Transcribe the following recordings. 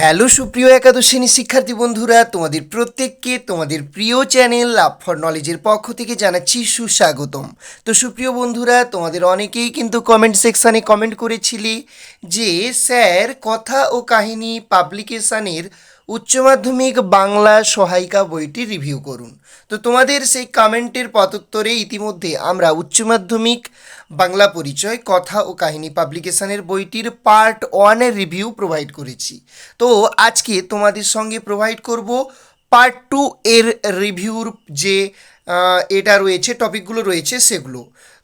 Hello সুপ্রিয় একাদশিনী শিক্ষার্থী বন্ধুরা, তোমাদের প্রত্যেককে তোমাদের প্রিয় চ্যানেল লাভ ফর নলেজের পক্ষ থেকে জানাচ্ছি সুস্বাগতম। তো সুপ্রিয় বন্ধুরা, তোমাদের অনেকেই কিন্তু কমেন্ট সেকশানে কমেন্ট করেছিলি যে, স্যার, কথা ও কাহিনী পাবলিকেশানের উচ্চ মাধ্যমিক বাংলা সহায়িকা বইটি রিভিউ করুন। তো তোমাদের সেই কমেন্টের পতোত্তরে ইতিমধ্যে আমরা উচ্চ মাধ্যমিক বাংলা পরিচয়, কথা ও কাহিনী পাবলিকেশনের বইটির পার্ট ওয়ানের রিভিউ প্রোভাইড করেছি। তো আজকে তোমাদের সঙ্গে প্রোভাইড করব পার্ট টু এর রিভিউর যে এটা রয়েছে টপিকগুলো রয়েছে সেগুলো।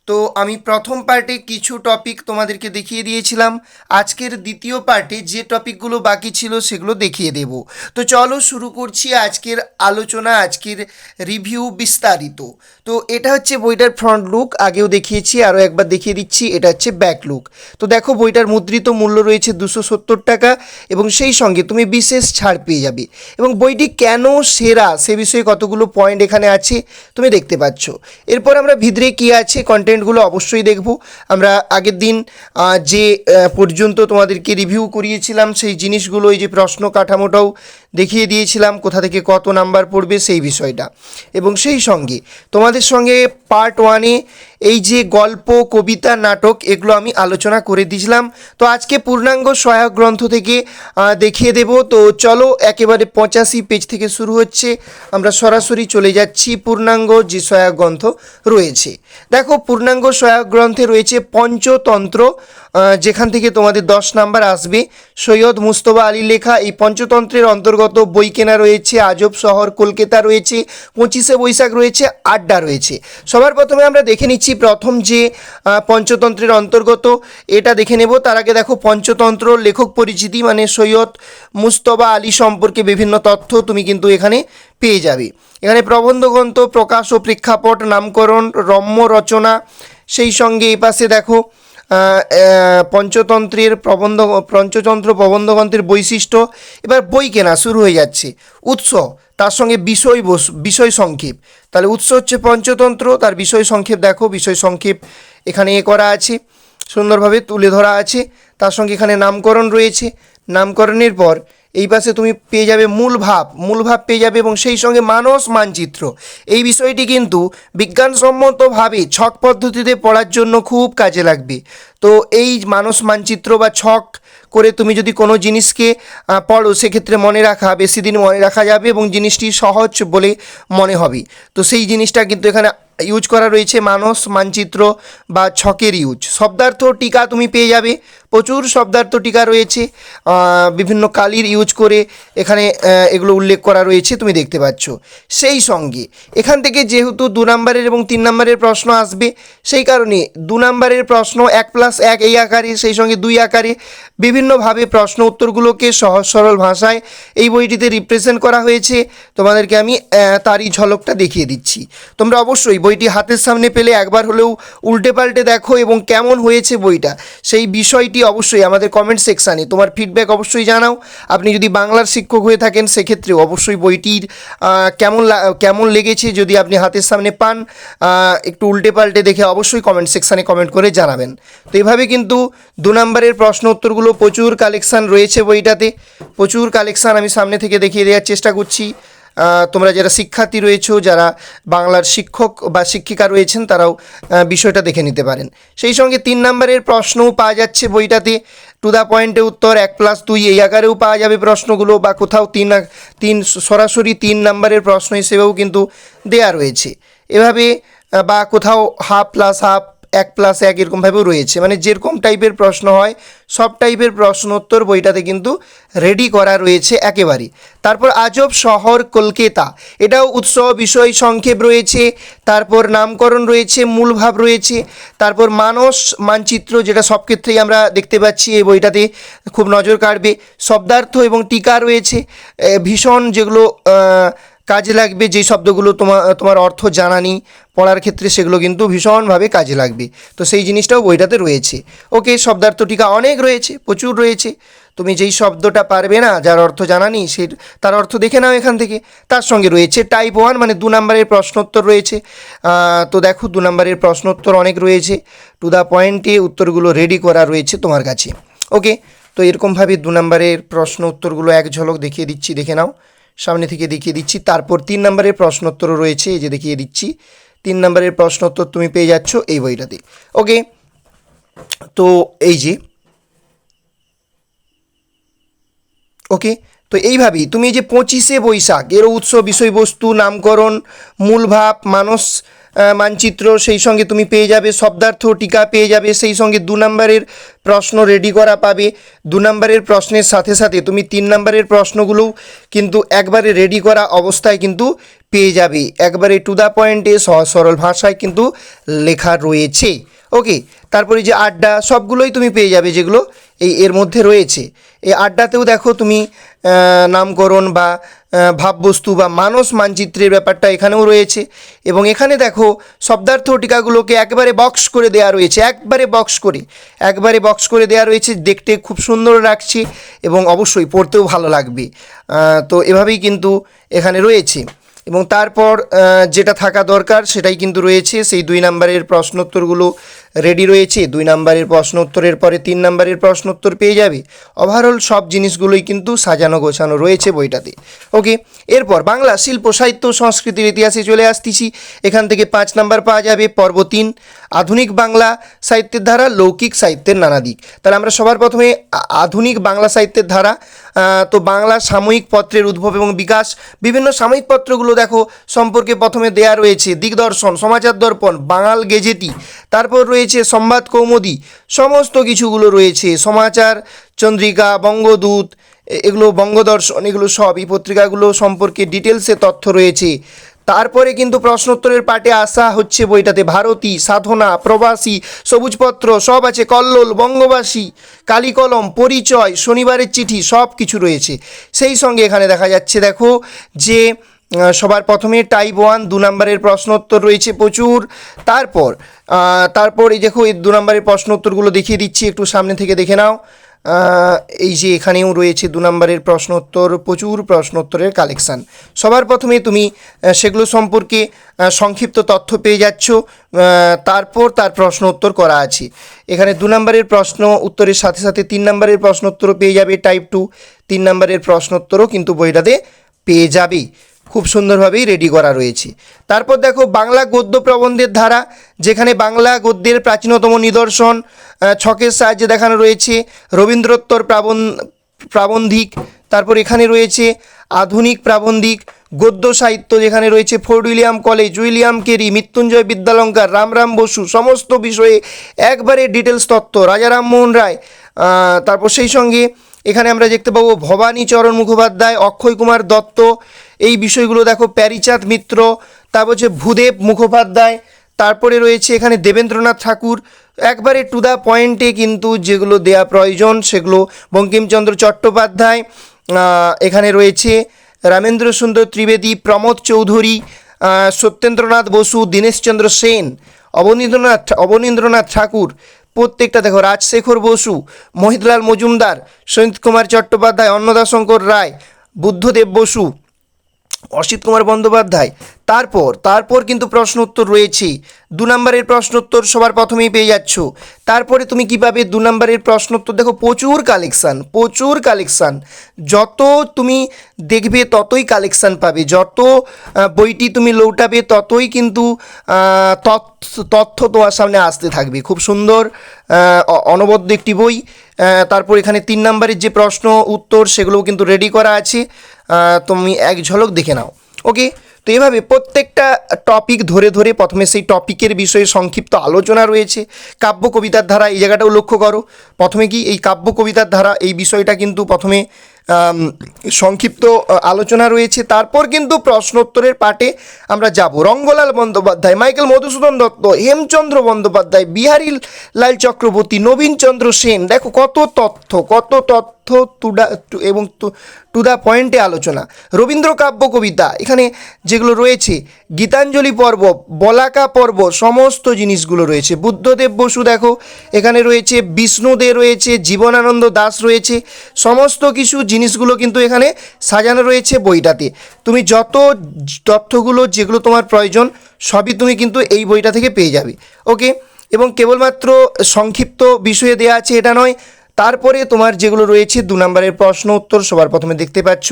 তো আমি প্রথম পার্টে কিছু টপিক তোমাদেরকে দেখিয়ে দিয়েছিলাম। আজকের দ্বিতীয় পার্টে যে টপিকগুলো বাকি ছিল সেগুলো দেখিয়ে দেব। তো চলো শুরু করছি আজকের আলোচনা, আজকের রিভিউ বিস্তারিত। তো এটা হচ্ছে বইটার ফ্রন্ট লুক আগেও দেখিয়েছি, আরও একবার দেখিয়ে দিচ্ছি, এটা হচ্ছে ব্যাক লুক তো দেখো বইটার মুদ্রিত মূল্য রয়েছে দুশো সত্তর টাকা এবং সেই সঙ্গে তুমি বিশেষ ছাড় পেয়ে যাবে। এবং বইটি কেন সেরা, সে বিষয়ে কতগুলো পয়েন্ট এখানে আছে, তুমি দেখতে পাচ্ছ। এরপর আমরা ভিতরে কী আছে কন্টেন্টগুলো অবশ্যই দেখব। আমরা আগের দিন যে পর্যন্ত তোমাদেরকে রিভিউ করিয়েছিলাম সেই জিনিসগুলো ওই যে প্রশ্ন কাঠামোটাও দেখিয়ে দিয়েছিলাম কোথা থেকে কত নাম্বার পড়বে সেই বিষয়টা। এবং সেই সঙ্গে তোমাদের সঙ্গে পার্ট ওয়ানে এই যে গল্প, কবিতা, নাটক এগুলো আমি আলোচনা করে দিয়েছিলাম। তো আজকে পূর্ণাঙ্গ সহায়ক গ্রন্থ থেকে দেখিয়ে দেব। তো চলো একেবারে পঁচাশি পেজ থেকে শুরু হচ্ছে। আমরা সরাসরি চলে যাচ্ছি পূর্ণাঙ্গ যে সহায়ক গ্রন্থ রয়েছে। দেখো, পূর্ণাঙ্গ সহায়ক গ্রন্থে রয়েছে পঞ্চতন্ত্র। যেখান থেকে তোমাদের দশ নাম্বার আসবে, সৈয়দ মুস্তফা আলীর লেখা এই পঞ্চতন্ত্রের অন্তর্গত বই কেনা রয়েছে, আজব শহর, কলকাতা রয়েছে, পঁচিশে বৈশাখ রয়েছে, আড্ডা রয়েছে। সবার প্রথমে আমরা দেখে নিচ্ছি প্রথম যে পঞ্চতন্ত্রের অন্তর্গত, এটা দেখে নেব। তার আগে দেখো, পঞ্চতন্ত্র লেখক পরিচিতি মানে সৈয়দ মুস্তফা আলী সম্পর্কে বিভিন্ন তথ্য তুমি কিন্তু এখানে পেয়ে যাবে। এখানে প্রবন্ধগ্রন্থ প্রকাশ ও প্রেক্ষাপট, নামকরণ, রম্য রচনা, সেই সঙ্গে এই পাশে দেখো পঞ্চতন্ত্রের প্রবন্ধ, পঞ্চতন্ত্র প্রবন্ধগ্রন্থের বৈশিষ্ট্য। এবার বই কেনা শুরু হয়ে যাচ্ছে। উৎস, তার সঙ্গে বিষয় বিষয় সংক্ষেপ। তাহলে উৎস হচ্ছে পঞ্চতন্ত্র, তার বিষয় সংক্ষেপ দেখো। বিষয় সংক্ষেপ এখানে এ করা আছে, সুন্দরভাবে তুলে ধরা আছে। তার সঙ্গে এখানে নামকরণ রয়েছে। নামকরণের পর এই পাশে তুমি পেয়ে যাবে মূল ভাব মূল ভাব পেয়ে যাবে এবং সেই সঙ্গে মানস মানচিত্র। এই বিষয়টি কিন্তু বিজ্ঞানসম্মতভাবে ছক পদ্ধতিতে পড়ার জন্য খুব কাজে লাগবে। তো এই মানস মানচিত্র বা ছক করে তুমি যদি কোনো জিনিসকে পড়ো, সেক্ষেত্রে মনে রাখা, বেশি দিন মনে রাখা যাবে এবং জিনিসটি সহজ বলে মনে হবে। তো সেই জিনিসটা কিন্তু এখানে ইউজ করা রয়েছে মানস মানচিত্র বা ছকের ইউজ শব্দার্থ টিকা তুমি পেয়ে যাবে। প্রচুর শব্দার্থ টিকা রয়েছে বিভিন্ন কালির ইউজ করে এখানে এগুলো উল্লেখ করা রয়েছে, তুমি দেখতে পাচ্ছ। সেই সঙ্গে, এখান থেকে যেহেতু দু নম্বরের এবং তিন নম্বরের প্রশ্ন আসবে, সেই কারণে দু নম্বরের প্রশ্ন এক প্লাস এক এই আকারে, সেই সঙ্গে দুই আকারে বিভিন্নভাবে প্রশ্ন উত্তরগুলোকে সহজ সরল ভাষায় এই বইটিতে রিপ্রেজেন্ট করা হয়েছে। তোমাদেরকে আমি তারই ঝলকটা দেখিয়ে দিচ্ছি। তোমরা অবশ্যই বইটি হাতের সামনে পেলে একবার হলেও উল্টে পাল্টে দেখো এবং কেমন হয়েছে বইটা। সেই বিষয়টি অবশ্যই আমাদের কমেন্ট সেকশানে তোমার ফিডব্যাক অবশ্যই জানাও। আপনি যদি বাংলার শিক্ষক হয়ে থাকেন, সেক্ষেত্রেও অবশ্যই বইটির কেমন কেমন লেগেছে যদি আপনি হাতের সামনে পান একটু উল্টে পাল্টে দেখে অবশ্যই কমেন্ট সেকশানে কমেন্ট করে জানাবেন। তো এইভাবে কিন্তু দু নম্বরের প্রশ্ন উত্তরগুলো প্রচুর কালেকশান রয়েছে বইটাতে। প্রচুর কালেকশান আমি সামনে থেকে দেখিয়ে দেওয়ার চেষ্টা করছি। তোমরা যারা শিক্ষার্থী রয়েছো, যারা বাংলার শিক্ষক বা শিক্ষিকা রয়েছেন, তারাও বিষয়টা দেখে নিতে পারেন। সেই সঙ্গে তিন নম্বরের প্রশ্নও পাওয়া যাচ্ছে বইটাতে। টু দ্য পয়েন্টে উত্তর এক প্লাস দুই, এই আকারেও পাওয়া যাবে প্রশ্নগুলো বা কোথাও তিন তিন, সরাসরি তিন নম্বরের প্রশ্ন হিসেবেও কিন্তু দেয়া রয়েছে। এভাবে বা কোথাও হাফ প্লাস হাফ এক প্লাস এক এরকমভাবেও রয়েছে। মানে যেরকম টাইপের প্রশ্ন হয়, সব টাইপের প্রশ্নোত্তর বইটাতে কিন্তু রেডি করা রয়েছে একেবারে। তারপর আজব শহর কলকাতা, এটাও উৎসব, বিষয় সংক্ষেপ রয়েছে, তারপর নামকরণ রয়েছে মূলভাব রয়েছে, তারপর মানস মানচিত্র, যেটা সব ক্ষেত্রেই আমরা দেখতে পাচ্ছি এই বইটাতে, খুব নজর কাড়বে। শব্দার্থ এবং টিকা রয়েছে ভীষণ যেগুলো কাজে লাগবে যে শব্দগুলো তোমার তোমার অর্থ জানা নেই, পড়ার ক্ষেত্রে সেগুলো কিন্তু ভীষণভাবে কাজে লাগবে। তো সেই জিনিসটাও বইটাতে রয়েছে। ওকে শব্দার্থ টিকা অনেক রয়েছে, প্রচুর রয়েছে। তুমি যেই শব্দটা পারবে না, যার অর্থ জানা নেই, সে, তার অর্থ দেখে নাও এখান থেকে। তার সঙ্গে রয়েছে টাইপ ওয়ান মানে দু নম্বরের প্রশ্নোত্তর রয়েছে। তো দেখো, দু নম্বরের প্রশ্নোত্তর অনেক রয়েছে। টু দ্য পয়েন্টে উত্তরগুলো রেডি করা রয়েছে তোমার কাছে। ওকে, তো এরকমভাবে দু নম্বরের প্রশ্ন উত্তরগুলো এক ঝলক দেখিয়ে দিচ্ছি, দেখে নাও। সামনে থেকে দেখিয়ে দিচ্ছি। তারপর তিন নম্বরের প্রশ্ন উত্তরও রয়েছে, এই যে দেখিয়ে দিচ্ছি। তিন নম্বরের প্রশ্নোত্তর তুমি পেয়ে যাচ্ছ এই বইটাতে। ওকে তো এই যে ওকে তো এইভাবেই তুমি এই যে পঁচিশে বৈশাখ, এর উৎস, বিষয়বস্তু, নামকরণ, মূলভাব, মানস মানচিত্র, সেই সঙ্গে তুমি পেয়ে যাবে শব্দার্থ টিকা, পেয়ে যাবে সেই সঙ্গে দু নম্বরের প্রশ্ন রেডি করা পাবে। দু নম্বরের প্রশ্নের সাথে সাথে তুমি তিন নম্বরের প্রশ্নগুলোও কিন্তু একবারে রেডি করা অবস্থায় কিন্তু পেয়ে যাবে। একবারে টু দ্য পয়েন্টে সহজ সরল ভাষায় কিন্তু লেখা রয়েছে। ওকে তারপরে যে আড্ডা, সবগুলোই তুমি পেয়ে যাবে যেগুলো এই এর মধ্যে রয়েছে। এই আড্ডাতেও দেখো তুমি নামকরণ বা ভাববস্তু বা মানস মানচিত্রের ব্যাপারটা এখানেও রয়েছে। এবং এখানে দেখো শব্দার্থ টিকাগুলোকে একবারে বক্স করে দেওয়া রয়েছে, একবারে বক্স করে। একবারে বক্স করে দেওয়া রয়েছে, দেখতে খুব সুন্দর লাগছে এবং অবশ্যই পড়তেও ভালো লাগবে। তো এভাবেই কিন্তু এখানে রয়েছে। এবং তারপর যেটা থাকা দরকার সেটাই কিন্তু রয়েছে। সেই দুই নম্বরের প্রশ্নোত্তরগুলো রেডি রয়েছে। দুই নম্বরের প্রশ্নোত্তরের পরে তিন নম্বরের প্রশ্ন উত্তর পেয়ে যাবে। ওভারঅল সব জিনিসগুলোই কিন্তু সাজানো গোছানো রয়েছে বইটাতে। ওকে এরপর বাংলা শিল্প, সাহিত্য, সংস্কৃতির ইতিহাসে চলে আসতেছি। এখান থেকে পাঁচ নাম্বার পাওয়া যাবে পর্ব তিন, আধুনিক বাংলা সাহিত্যের ধারা, লৌকিক সাহিত্যের নানা দিক। তাহলে আমরা সবার প্রথমে আধুনিক বাংলা সাহিত্যের ধারা তো বাংলা সাময়িক পত্রের উদ্ভব এবং বিকাশ, বিভিন্ন সাময়িক পত্রগুলো দেখো, সম্পর্কে প্রথমে দেয়া রয়েছে দিগদর্শন, সমাচার দর্পণ, বাঙাল গেজেটি তারপর রয়েছে সংবাদ কৌমুদি, সমস্ত কিছুগুলো রয়েছে, সমাচার, চন্দ্রিকা, বঙ্গদূত এগুলো বঙ্গদর্শন, এগুলো সব, এই পত্রিকাগুলো সম্পর্কে ডিটেলসে তথ্য রয়েছে। তারপরে কিন্তু প্রশ্নোত্তরের পাটে আসা হচ্ছে বইটাতে, ভারতী, সাধনা, প্রবাসী, সবুজপত্র, সব আছে, কল্লোল, বঙ্গবাসী, কালিকলম, পরিচয়, শনিবারের চিঠি, সব কিছু রয়েছে। সেই সঙ্গে এখানে দেখা যাচ্ছে, দেখো, যে সবার প্রথমে টাইপ ওয়ান দু নম্বরের প্রশ্নোত্তর রয়েছে প্রচুর। তারপর তারপর এই দেখো, এই দু নম্বরের প্রশ্ন উত্তরগুলো দেখিয়ে দিচ্ছি, একটু সামনে থেকে দেখে নাও। এই যে এখানেও রয়েছে দু নম্বরের প্রশ্ন উত্তর প্রচুর প্রশ্ন উত্তরের কালেকশান। সবার প্রথমে তুমি সেগুলো সম্পর্কে সংক্ষিপ্ত তথ্য পেয়ে যাচ্ছ তারপর তার প্রশ্ন উত্তর করা আছে। এখানে দু নম্বরের প্রশ্ন উত্তরের সাথে সাথে তিন নম্বরের প্রশ্নোত্তরও পেয়ে যাবে টাইপ টু তিন নম্বরের প্রশ্ন উত্তরও কিন্তু বইটাতে পেয়ে যাবে খুব সুন্দরভাবেই রেডি করা রয়েছে। তারপর দেখো বাংলা গদ্য প্রবন্ধের ধারা, যেখানে বাংলা গদ্যের প্রাচীনতম নিদর্শন ছকের সাহায্যে দেখানো রয়েছে, রবীন্দ্রোত্তর প্রাবন, প্রাবন্ধিক, তারপর এখানে রয়েছে আধুনিক প্রাবন্ধিক, গদ্য সাহিত্য যেখানে রয়েছে Fort William college, William Carey, Mrityunjay Vidyalankar Ramram Basu, সমস্ত বিষয়ে একবারে ডিটেলস তত্ত্ব, রাজা রামমোহন রায় তারপর সেই সঙ্গে এখানে আমরা দেখতে পাবো ভবানীচরণ মুখোপাধ্যায়, অক্ষয় কুমার দত্ত। এই বিষয়গুলো দেখো, প্যারিচাঁদ মিত্র, তারপর হচ্ছে ভূদেব মুখোপাধ্যায়, তারপরে রয়েছে এখানে দেবেন্দ্রনাথ ঠাকুর। একবারে টু দ্য পয়েন্টে কিন্তু যেগুলো দেয়া প্রয়োজন, সেগুলো বঙ্কিমচন্দ্র চট্টোপাধ্যায় এখানে রয়েছে রামেন্দ্র সুন্দর ত্রিবেদী, প্রমোদ চৌধুরী সত্যেন্দ্রনাথ বসু, দীনেশচন্দ্র সেন, অবনীন্দ্রনাথ অবনীন্দ্রনাথ ঠাকুর। প্রত্যেকটা দেখো রাজশেখর বসু মহিদলাল মজুমদার সৈন্ত কুমার চট্টোপাধ্যায় অন্নদাশঙ্কর রায় বুদ্ধদেব বসু অসিত কুমার বন্দ্যোপাধ্যায়। তারপর তারপর কিন্তু প্রশ্ন উত্তর রয়েছে। দু নম্বরের প্রশ্ন উত্তর সবার প্রথমেই পেয়ে যাচ্ছ। তারপরে তুমি কী পাবে দু নম্বরের প্রশ্ন উত্তর, দেখো, প্রচুর কালেকশান প্রচুর কালেকশান। যত তুমি দেখবে ততই কালেকশান পাবে। যত বইটি তুমি লৌটাবে ততই কিন্তু তথ্য তথ্য তোমার সামনে আসতে থাকবে। খুব সুন্দর অনবদ্য একটি বই। তারপর এখানে তিন নম্বরের যে প্রশ্ন উত্তর, সেগুলোও কিন্তু রেডি করা আছে। তুমি এক ঝলক দেখে নাও। ওকে তো এভাবে প্রত্যেকটা টপিক ধরে ধরে প্রথমে সেই টপিকের বিষয়ে সংক্ষিপ্ত আলোচনা রয়েছে। কাব্য কবিতার ধারা এই জায়গাটাও লক্ষ্য করো। প্রথমে কি এই কাব্য কবিতার ধারা এই বিষয়টা কিন্তু প্রথমে সংক্ষিপ্ত আলোচনা রয়েছে। তারপর কিন্তু প্রশ্নোত্তরের পাটে আমরা যাব। রঙ্গলাল বন্দ্যোপাধ্যায়, মাইকেল মধুসূদন দত্ত, হেমচন্দ্র বন্দ্যোপাধ্যায় বিহারী লাল চক্রবর্তী, নবীনচন্দ্র সেন। দেখো কত তথ্য কত তথ্য টুডা এবং টু দ্য পয়েন্টে আলোচনা। রবীন্দ্র কাব্য কবিতা, এখানে যেগুলো রয়েছে, গীতাঞ্জলি পর্ব, বলাকা পর্ব, সমস্ত জিনিসগুলো রয়েছে। বুদ্ধদেব বসু দেখো, এখানে রয়েছে, বিষ্ণুদে রয়েছে, জীবনানন্দ দাস রয়েছে, সমস্ত কিছু জিনিসগুলো কিন্তু এখানে সাজানো রয়েছে বইটাতে। তুমি যত তথ্যগুলো যেগুলো তোমার প্রয়োজন, সবই তুমি কিন্তু এই বইটা থেকে পেয়ে যাবে। ওকে? এবং কেবলমাত্র সংক্ষিপ্ত বিষয়ে দেওয়া আছে এটা নয়, তারপরে তোমার যেগুলো রয়েছে দু নম্বরের প্রশ্ন উত্তর সবার প্রথমে দেখতে পাচ্ছ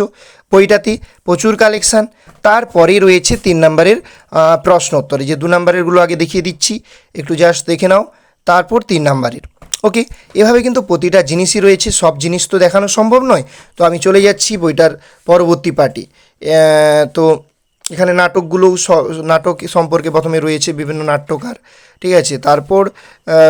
বইটাতে, প্রচুর কালেকশান তারপরে রয়েছে তিন নম্বরের প্রশ্ন উত্তর। যে দু নম্বরেরগুলো আগে দেখিয়ে দিচ্ছি, একটু জাস্ট দেখে নাও, তারপর তিন নম্বরের। ওকে, এভাবে কিন্তু প্রতিটা জিনিসই রয়েছে, সব জিনিস তো দেখানো সম্ভব নয়। তো আমি চলে যাচ্ছি বইটার পরবর্তী পার্টি তো এখানে নাটকগুলোও নাটক সম্পর্কে প্রথমে রয়েছে বিভিন্ন নাট্যকার, ঠিক আছে? তারপর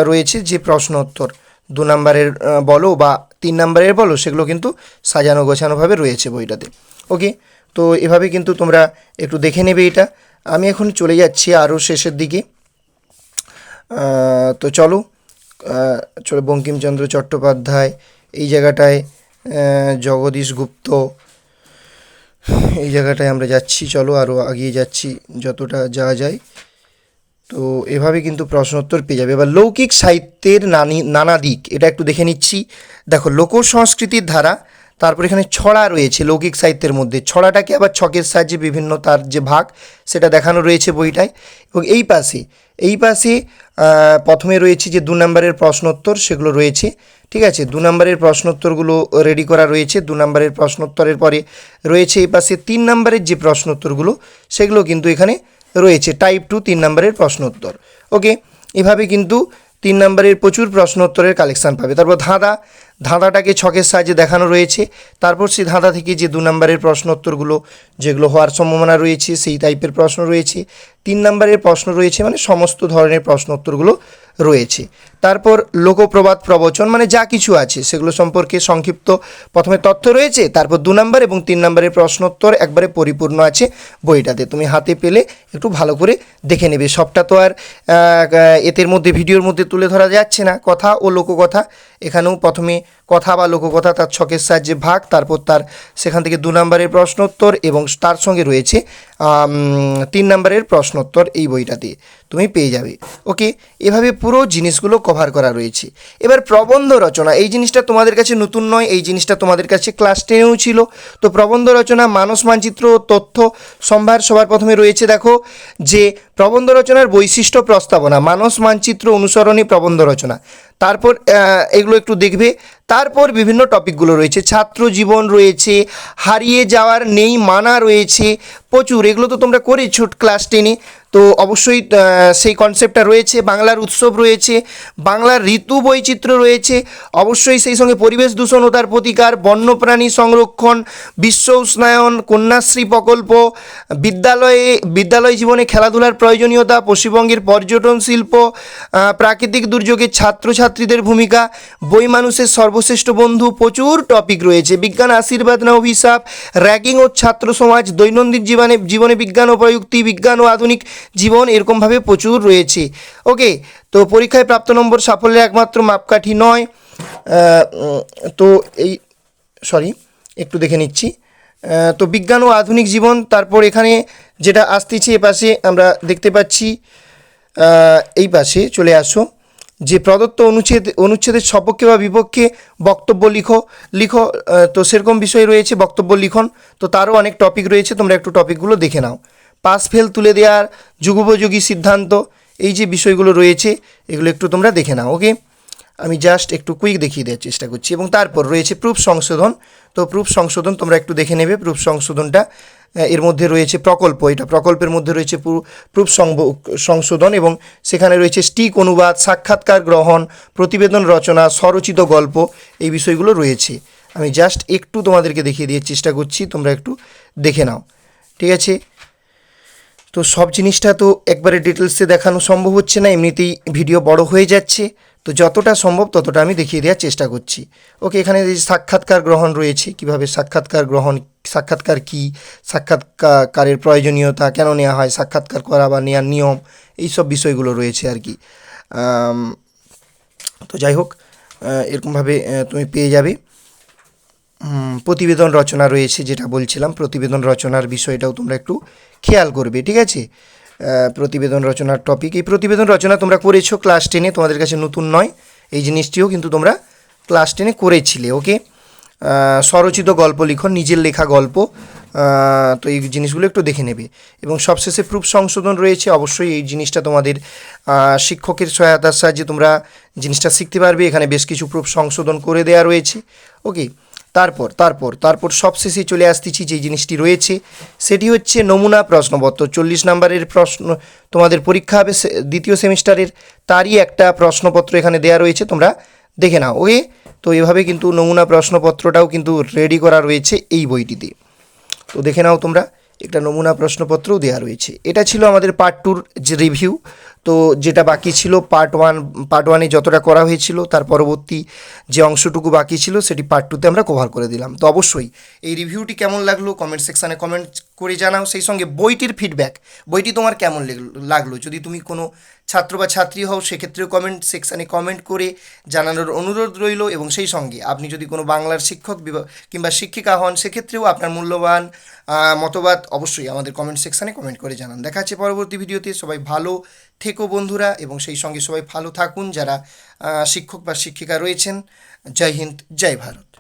রয়েছে যে প্রশ্ন উত্তর দু নম্বরের বলো বা তিন নম্বরের বলো, সেগুলো কিন্তু সাজানো গোছানোভাবে রয়েছে বইটাতে। ওকে, তো এভাবে কিন্তু তোমরা একটু দেখে নেবে এটা। আমি এখন চলে যাচ্ছি আরও শেষের দিকে। তো চলো বঙ্কিমচন্দ্র চট্টোপাধ্যায়, এই জায়গাটায় জগদীশ গুপ্ত, এই জায়গাটায় আমরা যাচ্ছি, চলো আরও এগিয়ে যাচ্ছি, যতটা যাওয়া যায়। তো এভাবে কিন্তু প্রশ্নোত্তর পেয়ে যাবে। এবার লৌকিক সাহিত্যের নানি, নানা দিক, এটা একটু দেখে নিচ্ছি। দেখো লোক সংস্কৃতির ধারা, তারপর এখানে ছড়া রয়েছে লৌকিক সাহিত্যের মধ্যে। ছড়াটাকে আবার ছকের সাহায্যে বিভিন্ন তার যে ভাগ, সেটা দেখানো রয়েছে বইটায়। এবং এই পাশে এই পাশে প্রথমে রয়েছে যে দু নম্বরের প্রশ্নোত্তর, সেগুলো রয়েছে। ঠিক আছে? দু নম্বরের প্রশ্নোত্তরগুলো রেডি করা রয়েছে। দু নম্বরের প্রশ্নোত্তরের পরে রয়েছে এই পাশে তিন নম্বরের যে প্রশ্নোত্তরগুলো, সেগুলো কিন্তু এখানে রয়েছে। টাইপ টু তিন নম্বরের প্রশ্নোত্তর। ওকে এভাবে কিন্তু তিন নম্বরের প্রচুর প্রশ্নোত্তরের কালেকশান পাবে। তারপর ধাঁধা ধাঁধাটাকে ছকের সাহায্যে দেখানো রয়েছে। তারপর সেই ধাঁধা থেকে যে দু নম্বরের প্রশ্নোত্তরগুলো, যেগুলো হওয়ার সম্ভাবনা রয়েছে, সেই টাইপের প্রশ্ন রয়েছে। তিন নম্বরের প্রশ্ন রয়েছে মানে সমস্ত ধরনের প্রশ্নোত্তরগুলো রয়েছে। তারপর লোকপ্রবাদ প্রবচন মানে যা কিছু আছে, সেগুলো সম্পর্কে সংক্ষিপ্ত প্রথমে তথ্য রয়েছে, তারপর দু নম্বর এবং তিন নম্বরের প্রশ্নোত্তর একবারে পরিপূর্ণ আছে বইটাতে। তুমি হাতে পেলে একটু ভালো করে দেখে নেবে। সবটা তো আর এতের মধ্যে, ভিডিওর মধ্যে তুলে ধরা যাচ্ছে না। কথা ও লোককথা এখানেও প্রথমে কথা বা লোককথা, তার ছকের সাহায্যে ভাগ, তারপর তার সেখান থেকে দু নম্বরের প্রশ্নোত্তর এবং তার সঙ্গে রয়েছে তিন নম্বরের প্রশ্নোত্তর এই বইটাতে তুমি পেয়ে যাবে। ওকে, এভাবে পুরো জিনিসগুলো কভার করা রয়েছে। এবার প্রবন্ধ রচনা, এই জিনিসটা তোমাদের কাছে নতুন নয়, এই জিনিসটা তোমাদের কাছে ক্লাস টেনেও ছিল। তো প্রবন্ধ রচনা, মানস মানচিত্র তথ্য সম্ভার সবার প্রথমে রয়েছে, দেখো, যে প্রবন্ধ রচনার বৈশিষ্ট্য প্রস্তাবনা, মানস মানচিত্র অনুসরণী প্রবন্ধ রচনা। তারপর এগুলো একটু দেখবে। তারপর বিভিন্ন টপিকগুলো রয়েছে। ছাত্র জীবন রয়েছে, হারিয়ে যাওয়ার নেই, মানা রয়েছে প্রচুর, এগুলো তো তোমরা করেছ ক্লাস টেনে তো অবশ্যই সেই কনসেপ্টটা রয়েছে, বাংলার উৎসব রয়েছে, বাংলার ঋতু বৈচিত্র্য রয়েছে, অবশ্যই সেই সঙ্গে পরিবেশ দূষণ ও তার প্রতিকার, বন্যপ্রাণী সংরক্ষণ, বিশ্ব উষ্ণায়ন, কন্যাশ্রী প্রকল্প, বিদ্যালয়ে, বিদ্যালয় জীবনে খেলাধুলার প্রয়োজনীয়তা, পশ্চিমবঙ্গের পর্যটন শিল্প প্রাকৃতিক দুর্যোগে ছাত্রছাত্রীদের ভূমিকা, বই মানুষের সর্বশ্রেষ্ঠ বন্ধু, প্রচুর টপিক রয়েছে। বিজ্ঞান, আশীর্বাদ না অভিশাপ র্যাগিং ও ছাত্র সমাজ, দৈনন্দিন জীবনে জীবনে জীবনে বিজ্ঞান ও প্রযুক্তি, বিজ্ঞান ও আধুনিক জীবন এরকমভাবে প্রচুর রয়েছে। ওকে, তো পরীক্ষায় প্রাপ্ত নম্বর সাফল্যের একমাত্র মাপকাঠি নয়। তো এই সরি একটু দেখে নিচ্ছি। তো বিজ্ঞান ও আধুনিক জীবন, তারপর এখানে যেটা আসতেছে এ পাশে আমরা দেখতে পাচ্ছি। এই পাশে চলে আসো। যে প্রদত্ত অনুচ্ছেদ অনুচ্ছেদের সপক্ষে বা বিপক্ষে বক্তব্য লিখো লিখো তো সেরকম বিষয় রয়েছে, বক্তব্য লিখন। তো তারও অনেক টপিক রয়েছে, তোমরা একটু টপিকগুলো দেখে নাও। পাস ফেল তুলে দেওয়ার যুগোপযোগী সিদ্ধান্ত, এই যে বিষয়গুলো রয়েছে, এগুলো একটু তোমরা দেখে নাও ওকে আমি জাস্ট একটু কুইক দেখিয়ে দেওয়ার চেষ্টা করছি এবং তারপর রয়েছে প্রুফ সংশোধন। তো প্রুফ সংশোধন তোমরা একটু দেখে নেবে। প্রুফ সংশোধনটা এর মধ্যে রয়েছে প্রকল্প। এটা প্রকল্পের মধ্যে রয়েছে প্রুফ সংশোধন এবং সেখানে রয়েছে স্টিক অনুবাদ, সাক্ষাৎকার গ্রহণ, প্রতিবেদন রচনা, স্বরচিত গল্প এই বিষয়গুলো রয়েছে। আমি জাস্ট একটু তোমাদেরকে দেখিয়ে দেওয়ার চেষ্টা করছি। তোমরা একটু দেখে নাও। ঠিক আছে? তো সব জিনিসটা তো একবারে ডিটেলসে দেখানো সম্ভব হচ্ছে না। এমনিতেই ভিডিও বড় হয়ে যাচ্ছে। তো যতটা সম্ভব ততটা আমি দেখিয়ে দেওয়ার চেষ্টা করছি। ওকে, এখানে এই সাক্ষাৎকার গ্রহণ রয়েছে, কীভাবে সাক্ষাৎকার গ্রহণ, সাক্ষাৎকার কি, সাক্ষাৎকারের প্রয়োজনীয়তা কেন নেওয়া হয়, সাক্ষাৎকার করা বা নেওয়ার নিয়ম এই সব বিষয়গুলো রয়েছে আর কি। তো যাই হোক এরকমভাবে তুমি পেয়ে যাবে। প্রতিবেদন রচনা রয়েছে, যেটা বলছিলাম, প্রতিবেদন রচনার বিষয়টাও তোমরা একটু খেয়াল করবে, ঠিক আছে? প্রতিবেদন রচনার টপিক এই প্রতিবেদন রচনা তোমরা করেছ ক্লাস টেনে তোমাদের কাছে নতুন নয়। এই জিনিসটিও কিন্তু তোমরা ক্লাস টেনে করেছিলে ওকে স্বরচিত গল্প লিখন নিজের লেখা গল্প তো এই জিনিসগুলো একটু দেখে নেবে। এবং সবশেষে প্রুফ সংশোধন রয়েছে, অবশ্যই এই জিনিসটা তোমাদের শিক্ষকের সহায়তার সাহায্যে তোমরা জিনিসটা শিখতে পারবে। এখানে বেশ কিছু প্রুফ সংশোধন করে দেওয়া রয়েছে ওকে তারপর তারপর তারপর সবশেষে চলে আসতেছি যে জিনিসটি রয়েছে, সেটি হচ্ছে নমুনা প্রশ্নপত্র। চল্লিশ নম্বরের প্রশ্ন, তোমাদের পরীক্ষা হবে দ্বিতীয় সেমিস্টারের, তারই একটা প্রশ্নপত্র এখানে দেওয়া রয়েছে, তোমরা দেখে নাও। ওকে? তো এভাবে কিন্তু নমুনা প্রশ্নপত্রটাও কিন্তু রেডি করা রয়েছে এই বইটিতে। তো দেখে নাও তোমরা, একটা নমুনা প্রশ্নপত্রও দেওয়া রয়েছে। এটা ছিল আমাদের পার্ট টুর যে রিভিউ তো যেটা বাকি ছিল পার্ট ওয়ান পার্ট ওয়ানে যতটা করা হয়েছিল, তার পরবর্তী যে অংশটুকু বাকি ছিল, সেটি পার্ট টুতে আমরা কভার করে দিলাম। তো অবশ্যই এই রিভিউটি কেমন লাগল কমেন্ট সেকশানে কমেন্ট করে জানাও। সেই সঙ্গে বইটির ফিডব্যাক বইটি তোমার কেমন লেগলো- যদি তুমি কোনো ছাত্র বা ছাত্রী হও, সেক্ষেত্রেও কমেন্ট সেকশানে কমেন্ট করে জানানোর অনুরোধ রইল এবং সেই সঙ্গে আপনি যদি কোনো বাংলার শিক্ষক কিংবা শিক্ষিকা হন, সেক্ষেত্রেও আপনার মূল্যবান মতবাদ অবশ্যই আমাদের কমেন্ট সেকশানে কমেন্ট করে জানান। দেখা হচ্ছে পরবর্তী ভিডিওতে সবাই ভালো থেকো বন্ধুরা, এবং সেই সঙ্গে সবাই ভালো থাকুন, যারা শিক্ষক বা শিক্ষিকা রয়েছেন। জয় হিন্দ, জয় ভারত।